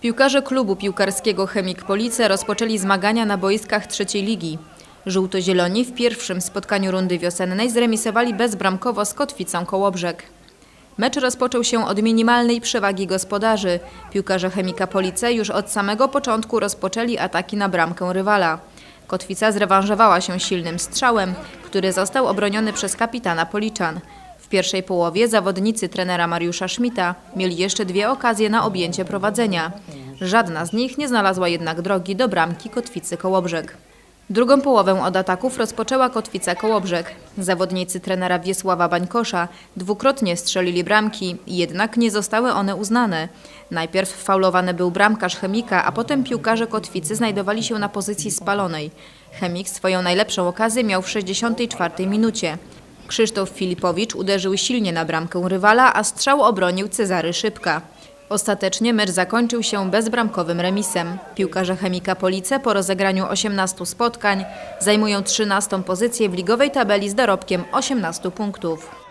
Piłkarze klubu piłkarskiego Chemik Police rozpoczęli zmagania na boiskach trzeciej ligi. Żółto-zieloni w pierwszym spotkaniu rundy wiosennej zremisowali bezbramkowo z Kotwicą Kołobrzeg. Mecz rozpoczął się od minimalnej przewagi gospodarzy. Piłkarze Chemika Police już od samego początku rozpoczęli ataki na bramkę rywala. Kotwica zrewanżowała się silnym strzałem, który został obroniony przez kapitana Policzan. W pierwszej połowie zawodnicy trenera Mariusza Szmita mieli jeszcze dwie okazje na objęcie prowadzenia. Żadna z nich nie znalazła jednak drogi do bramki Kotwicy Kołobrzeg. Drugą połowę od ataków rozpoczęła Kotwica Kołobrzeg. Zawodnicy trenera Wiesława Bańkosza dwukrotnie strzelili bramki, jednak nie zostały one uznane. Najpierw faulowany był bramkarz Chemika, a potem piłkarze Kotwicy znajdowali się na pozycji spalonej. Chemik swoją najlepszą okazję miał w 64 minucie. Krzysztof Filipowicz uderzył silnie na bramkę rywala, a strzał obronił Cezary Szybka. Ostatecznie mecz zakończył się bezbramkowym remisem. Piłkarze Chemika Police po rozegraniu 18 spotkań zajmują 13 pozycję w ligowej tabeli z dorobkiem 18 punktów.